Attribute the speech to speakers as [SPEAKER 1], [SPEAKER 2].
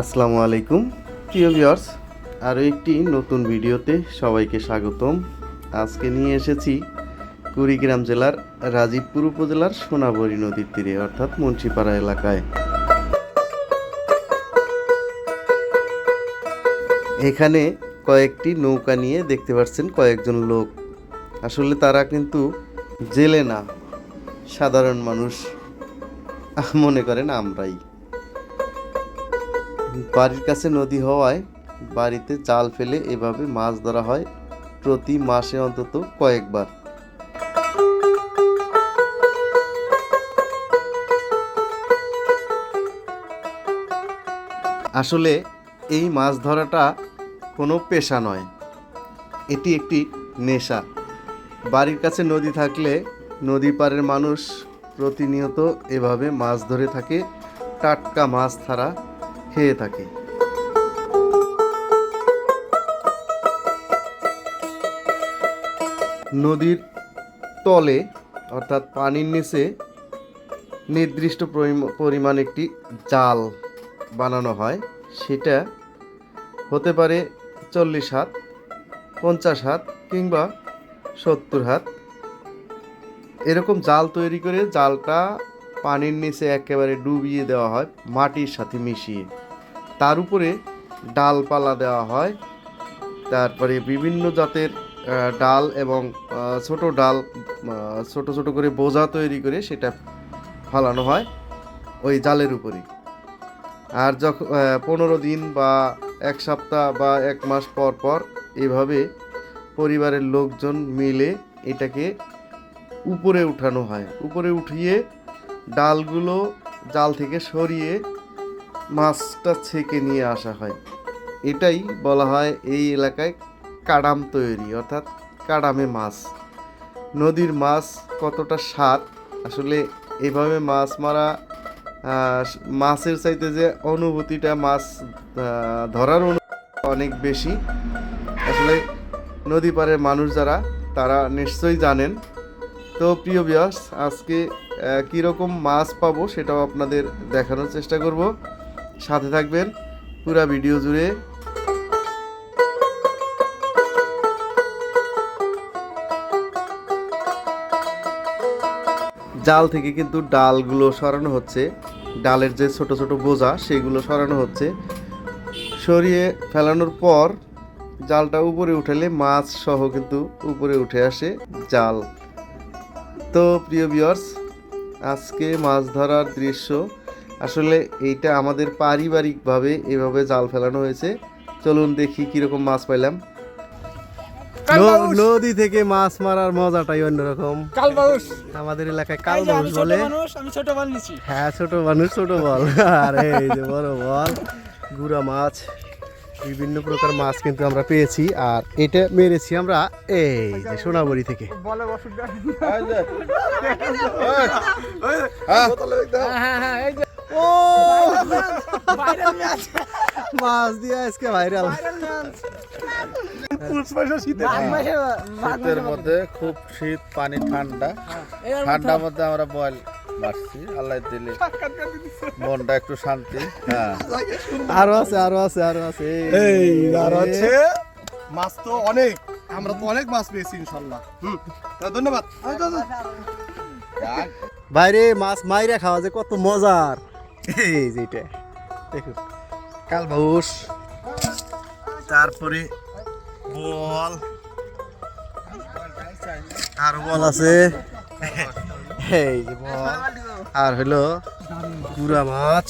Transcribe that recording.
[SPEAKER 1] আসসালামু আলাইকুম। প্রিয় ভিউয়ার্স, আরও একটি নতুন ভিডিওতে সবাইকে স্বাগতম। আজকে নিয়ে এসেছি কুড়িগ্রাম জেলার রাজীবপুর উপজেলার সোনাবরী নদীর তীরে, অর্থাৎ মুন্সিপাড়া এলাকায়। এখানে কয়েকটি নৌকা নিয়ে দেখতে পাচ্ছেন কয়েকজন লোক। আসলে তারা কিন্তু জেলে না, সাধারণ মানুষ। মনে করেন আমরাই। বাড়ির কাছে নদী হওয়ায় বাড়িতে জাল ফেলে এভাবে মাছ ধরা হয় প্রতি মাসে অন্তত কয়েকবার। আসলে এই মাছ ধরাটা কোনো পেশা নয়, এটি একটি নেশা। বাড়ির কাছে নদী থাকলে নদী পাড়ের মানুষ প্রতিনিয়ত এভাবে মাছ ধরে থাকে। টাটকা মাছ ছাড়া খেয়ে থাকে। নদীর তলে, অর্থাৎ পানির নিচে, নির্দিষ্ট পরিম- পরিমাণ একটি জাল বানানো হয়। সেটা হতে পারে চল্লিশ হাত, পঞ্চাশ হাত কিংবা সত্তর হাত। এরকম জাল তৈরি করে জালটা পানির নিচে একেবারে ডুবিয়ে দেওয়া হয়, মাটির সাথে মিশিয়ে। তার উপরে ডালপালা দেওয়া হয়। তারপরে বিভিন্ন জাতের ডাল এবং ছোট ডাল ছোট ছোট করে বোঝা তৈরি করে সেটা ফালানো হয় ওই জালের উপরে। আর যখন পনেরো দিন বা এক সপ্তাহ বা এক মাস পর পর এভাবে পরিবারের লোকজন মিলে এটাকে উপরে উঠানো হয়। উপরে উঠিয়ে ডালগুলো জাল থেকে সরিয়ে মাছটা ছেঁকে নিয়ে আসা হয়। এটাই বলা হয় এই এলাকায় কাডাম তৈরি, অর্থাৎ কাডামে মাছ। নদীর মাছ কতটা স্বাদ আসলে এভাবে মাছ মারা মাছের চাইতে যে অনুভূতিটা মাছ ধরার অনেক বেশি। আসলে নদী পাড়ের মানুষ যারা, তারা নিশ্চয়ই জানেন। তো প্রিয় বিয়াস আজকে কীরকম মাছ পাবো সেটাও আপনাদের দেখানোর চেষ্টা করব। সাথে থাকবেন পুরা ভিডিও জুড়ে। জাল থেকে কিন্তু ডালগুলো সরানো হচ্ছে। ডালের যে ছোট ছোট বোঝা, সেগুলো সরানো হচ্ছে। সরিয়ে ফেলানোর পর জালটা উপরে উঠালে মাছ সহ কিন্তু উপরে উঠে আসে জাল। তো প্রিয় ভিউয়ার্স আজকে মাছ ধরার দৃশ্য। আসলে এইটা আমাদের পারিবারিকভাবে এভাবে জাল ফেলানো হয়েছে। চলুন দেখি কীরকম মাছ পাইলাম। নদী থেকে মাছ মারার মজাটাই অন্যরকম।
[SPEAKER 2] কালবাউস
[SPEAKER 1] আমাদের এলাকায়
[SPEAKER 2] এই
[SPEAKER 1] কাল
[SPEAKER 2] যে
[SPEAKER 1] মানুষ বলে।
[SPEAKER 2] আমি ছোট বল নিছি
[SPEAKER 1] হ্যাঁ ছোট মানুষ ছোট বল। আর এই যে বড় বল। গুড়া মাছ। বিভিন্ন প্রকার মাছ কিন্তু আমরা পেয়েছি আর এটা মেরেছি আমরা এই যে সোনাবড়ি থেকে।
[SPEAKER 2] বলে হ্যাঁ। হ্যাঁ এই যে।
[SPEAKER 1] ও!
[SPEAKER 2] ভাইরাল ম্যাচ
[SPEAKER 1] মাছ দিয়ে আজকে ভাইরাল
[SPEAKER 3] শীতের। মধ্যে খুব শীত পানি ঠান্ডা। ঠান্ডার মধ্যে আমরা বয়েল মারছি আল্লাহ দিলে মনটা একটু শান্তি হ্যাঁ।
[SPEAKER 1] আরও আছে আরও আছে আরও আছে।
[SPEAKER 4] এই আর হচ্ছে মাছ তো অনেক আমরা তো অনেক মাছ পেয়েছি ইনশাল্লাহ। হুম ধন্যবাদ।
[SPEAKER 1] বাইরে মাছ মাইরা খাওয়া যে কত মজার। এই যেটা দেখুন কালবাউস। তারপরে বল। আর বল আছে। এই আর হলো পুরা মাছ।